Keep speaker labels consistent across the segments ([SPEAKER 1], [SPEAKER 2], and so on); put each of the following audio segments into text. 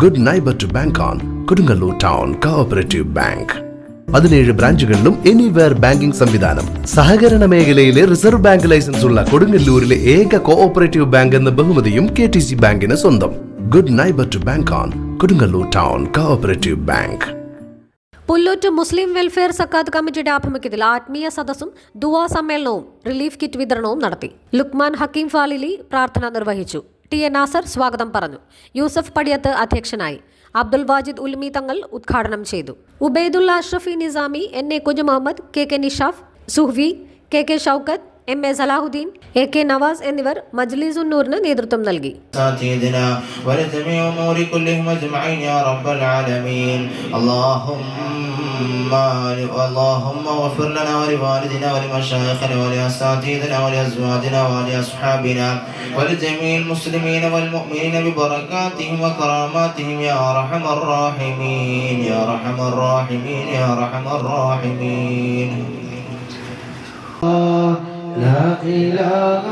[SPEAKER 1] Good neighbour to bank on Kodungallur town cooperative bank പതിനേഴ് ബ്രാഞ്ചുകളിലും anywhere banking സംവിധാനം. സഹകരണ മേഖലയിലെ റിസർവ് ബാങ്ക് ലൈസൻസ് ഉള്ള കൊടുങ്ങല്ലൂരിലെ ഏക കോഓപ്പറേറ്റീവ് ബാങ്ക് എന്ന ബഹുമതിയും കെ ടി സി ബാങ്കിന് സ്വന്തം. Good neighbour to bank on Kodungallur town cooperative bank
[SPEAKER 2] Pullut Muslim welfare സക്കാത്ത് കമ്മിറ്റിയുടെ ആഭിമുഖ്യത്തിൽ ആത്മീയ സദസ്സും ദുവാ സമ്മേളനവും റിലീഫ് കിറ്റ് വിതരണവും നടത്തി. ലുക്മാൻ ഹക്കീം ഫാലിലി പ്രാർത്ഥന നിർവഹിച്ചു. ടി എ നാസർ സ്വാഗതം പറഞ്ഞു. യൂസഫ് പടിയത്ത് അധ്യക്ഷനായി. അബ്ദുൽ വാജിദ് ഉൽമി തങ്ങൾ ഉദ്ഘാടനം ചെയ്തു. Ubaidulla Ashrafi Nizami N A Kunju Muhammad K K Nishaf Suhvi K K Shoukath M A Salahuddin A K Navas എന്നിവർ മജ്ലിസുന്നൂറിന് നേതൃത്വം നൽകി
[SPEAKER 3] ساتذنا ولجميع أمور كلهم أجمعين يا رب العالمين اللهم اللهم اغفر لنا ولوالدنا ولمشايخنا ولأساتذتنا ولأزواجنا ولأصحابنا ولجميع المسلمين والمؤمنين ببركاتهم وكراماتهم يا أرحم الراحمين يا أرحم الراحمين يا أرحم الراحمين
[SPEAKER 4] لا إله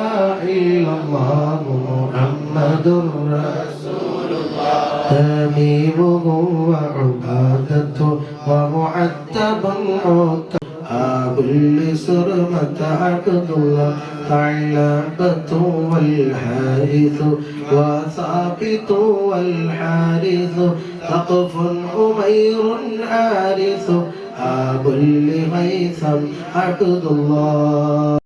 [SPEAKER 4] إلا الله محمد رسول الله. تميمه وعبادته ومعتب عتاب لسرمة عبد الله ثعلبة والحارث. وثابت والحارث سقف أمير حارث. أبو لهيثم عبد الله.